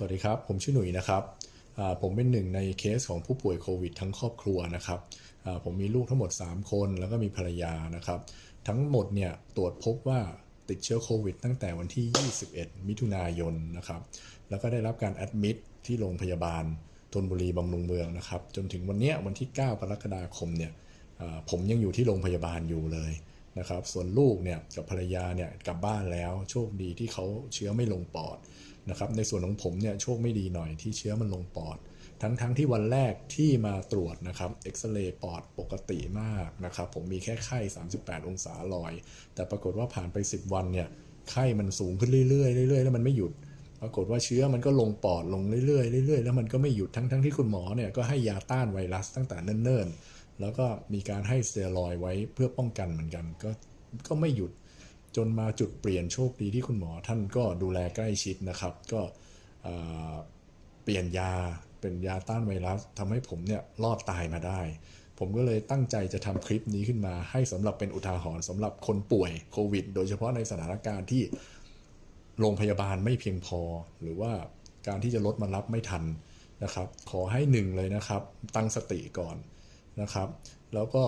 สวัสดีครับ ผมชื่อหนุ่ยนะครับ ผมเป็นหนึ่งในเคสของผู้ป่วยโควิดทั้งครอบครัวนะครับ ผมมีลูกทั้งหมด 3 คนแล้วก็มีภรรยานะครับ ทั้งหมดเนี่ยตรวจพบว่าติดเชื้อโควิดตั้งแต่วันที่ 21 มิถุนายนนะครับ แล้วก็ได้รับการแอดมิดที่โรงพยาบาลธนบุรีบำรุงเมืองนะครับ จนถึงวันนี้วันที่ 9 กรกฎาคมเนี่ยผมยังอยู่ที่โรงพยาบาลอยู่เลย นะครับ ส่วนลูกเนี่ยกับภรรยาเนี่ยกลับบ้านแล้วโชคดีที่เขาเชื้อไม่ลงปอดนะครับ ในส่วนของผมเนี่ยโชคไม่ดีหน่อยที่เชื้อมันลงปอด ทั้งๆทที่วันแรกที่มาตรวจนะครับเอ็กซเรย์ปอดปกติมากนะครับ ผมมีแค่ไข้ 38 องศาลอย แต่ปรากฏว่าผ่านไป 10 วันเนี่ยไข้มันสูงขึ้นเรื่อยๆเรื่อยๆแล้วมันไม่หยุดปรากฏว่าเชื้อมันก็ลงปอดลงเรื่อยๆเรื่อยๆแล้วมันก็ไม่หยุดทั้งๆที่คุณหมอเนี่ยก็ให้ยาต้านไวรัสตั้งแต่เนิ่นๆ แล้วก็มีการให้สเตียรอยไว้เพื่อป้องกันเหมือนกัน ก็ก็ไม่หยุดจนมาจุดเปลี่ยนโชคดีที่คุณหมอท่านก็ดูแลใกล้ชิดนะครับ ก็เอ่อเปลี่ยนยาเป็นยาต้านไวรัสทำให้ผมเนี่ยรอดตายมาได้ ผมก็เลยตั้งใจจะทำคลิปนี้ขึ้นมา ให้สำหรับเป็นอุทาหรณ์สำหรับคนป่วยโควิด โดยเฉพาะในสถานการณ์ที่โรงพยาบาลไม่เพียงพอ หรือว่าการที่จะรถมารับไม่ทันนะครับ ขอให้หนึ่งเลยนะครับ ตั้งสติก่อน นะครับ แล้วก็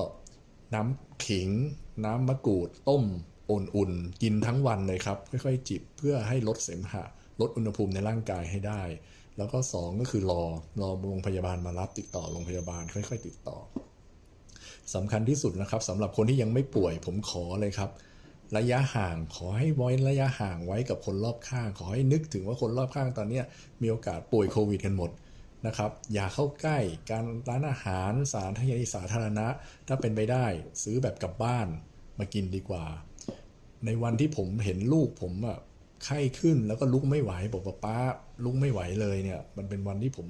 น้ำขิง น้ำมะกรูดต้มอุ่นๆกินทั้งวันเลยครับ ค่อยๆ จิบเพื่อให้ลดเสมหะ ลดอุณหภูมิในร่างกายให้ได้ แล้วก็สองก็คือรอรอโรงพยาบาลมารับติดต่อโรงพยาบาล ค่อย ๆ ติดต่อสำคัญที่สุดนะครับสำหรับคนที่ยังไม่ป่วยผมขอเลยครับ ระยะห่างขอให้ไว้ระยะห่างไว้กับคนรอบข้าง ขอให้นึกถึงว่าคนรอบข้างตอนนี้มีโอกาสป่วยโควิดกันหมด นะครับ อย่าเข้าใกล้การร้านอาหารสารทายสาธารณะ ถ้าเป็นไปได้ซื้อแบบกลับบ้านมากินดีกว่า ในวันที่ผมเห็นลูกผมอะไข้ขึ้นแล้วก็ลุกไม่ไหวบอกว่าป้าลุกไม่ไหวเลยเนี่ย มันเป็นวันที่ผม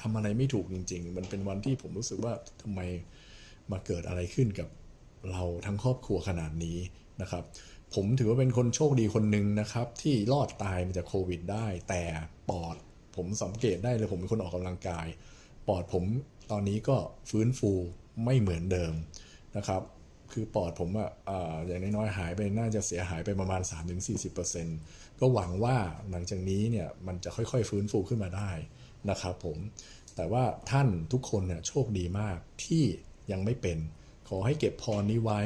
ทำอะไรไม่ถูกจริง ๆ มันเป็นวันที่ผมรู้สึกว่าทำไมมาเกิดอะไรขึ้นกับเราทั้งครอบครัวขนาดนี้นะครับ ผมถือว่าเป็นคนโชคดีคนหนึ่งนะครับ ที่รอดตายมาจากโควิดได้ แต่ปอด ผมสังเกตได้เลยผมเป็นคนออกกำลังกาย ปอดผมตอนนี้ก็ฟื้นฟูไม่เหมือนเดิมนะครับคือปอดผมอะอ่าอย่างน้อยๆหายไปน่าจะเสียหายไปประมาณ 3-40%ก็หวังว่าหลังจากนี้เนี่ยมันจะค่อยๆฟื้นฟูขึ้นมาได้นะครับผม แต่ว่าท่านทุกคนเนี่ยโชคดีมากที่ยังไม่เป็น ขอให้เก็บพรนี้ไว้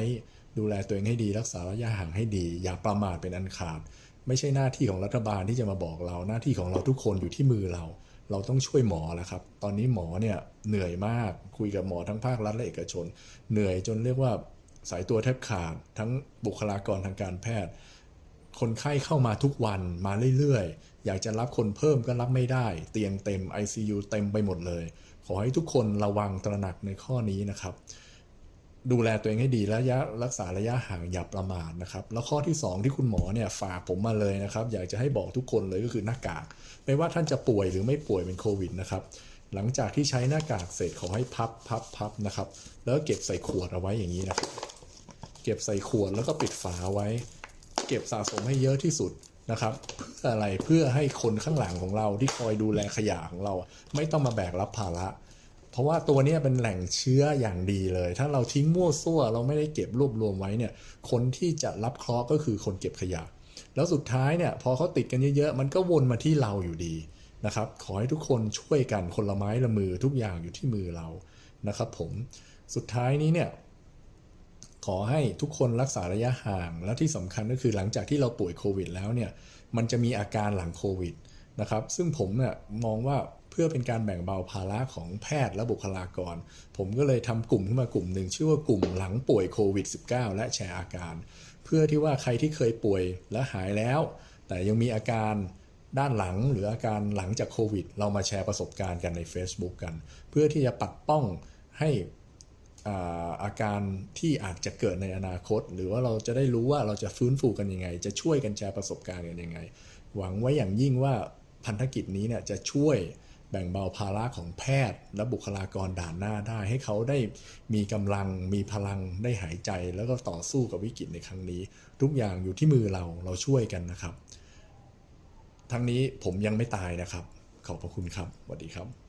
ดูแลตัวเองให้ดีรักษาระยะห่างให้ดี อย่าประมาทเป็นอันขาด ไม่ใช่หน้าที่ของรัฐบาลที่จะมาบอกเรา หน้าที่ของเราทุกคนอยู่ที่มือเรา เราต้องช่วยหมอแล้วครับ ตอนนี้หมอเนี่ยเหนื่อยมากคุยกับหมอทั้งภาครัฐและเอกชน เหนื่อยจนเรียกว่าสายตัวแทบขาด ทั้งบุคลากรทางการแพทย์ คนไข้เข้ามาทุกวันมาเรื่อยๆ อยากจะรับคนเพิ่มก็รับไม่ได้ เตียงเต็ม ICU เต็มไปหมดเลย ขอให้ทุกคนระวังตระหนักในข้อนี้นะครับ ดูแลตัวเองให้ดีระยะรักษาระยะห่างอย่าประมาทนะครับ แล้วข้อที่ 2 ที่คุณหมอเนี่ยฝากผมมาเลยนะครับ อยากจะให้บอกทุกคนเลยก็คือหน้ากาก ไม่ว่าท่านจะป่วยหรือไม่ป่วยเป็นโควิดนะครับหลังจากที่ใช้หน้ากากเสร็จขอให้พับพับพับนะครับ แล้วเก็บใส่ขวดเอาไว้อย่างนี้นะครับเก็บใส่ขวดแล้วก็ปิดฝาไว้ เก็บสะสมให้เยอะที่สุดนะครับเพื่ออะไรเพื่อให้คนข้างหลังของเราที่คอยดูแลขยะของเรา ไม่ต้องมาแบกรับภาระ เพราะว่าตัวนี้เป็นแหล่งเชื้ออย่างดีเลย ถ้าเราทิ้งมั่วซั่วเราไม่ได้เก็บรวบรวมไว้เนี่ย คนที่จะรับเคราะห์ก็คือคนเก็บขยะ แล้วสุดท้ายเนี่ยพอเขาติดกันเยอะๆ มันก็วนมาที่เราอยู่ดีนะครับ ขอให้ทุกคนช่วยกันคนละไม้ละมือทุกอย่างอยู่ที่มือเรานะครับผม สุดท้ายนี้เนี่ยขอให้ทุกคนรักษาระยะห่าง และที่สำคัญก็คือหลังจากที่เราป่วยโควิดแล้วเนี่ย มันจะมีอาการหลังโควิดนะครับ ซึ่งผมเนี่ยมองว่า พื่อเป็นการแบ่งเบาภาระของแพทย์และบุคลากร ผมก็เลยทำกลุ่มขึ้นมากลุ่มหนึ่งชื่อว่ากลุ่มหลังป่วยโควิด -19 และแชร์อาการ เพื่อที่ว่าใครที่เคยป่วยและหายแล้ว แต่ยังมีอาการด้านหลังหรืออาการหลังจากโควิด เรามาแชร์ประสบการณ์กันใน Facebook กัน เพื่อที่จะปัดป้องให้อาอาการที่อาจจะเกิดในอนาคต หรือว่าเราจะได้รู้ว่าเราจะฟื้นฟูกันยังไง จะช่วยกันแชร์ประสบการณ์กันยังไง หวังไว้อย่างยิ่งว่าพันธกิจนี้เนี่ยจะช่วย แบ่งเบาภาระของแพทย์ และบุคลากรด่านหน้าได้ ให้เขาได้มีกำลังมีพลังได้หายใจ แล้วก็ต่อสู้กับวิกฤตในครั้งนี้ ทุกอย่างอยู่ที่มือเราเราช่วยกันนะครับ ทั้งนี้ผมยังไม่ตายนะครับ ขอบพระคุณครับสวัสดีครับ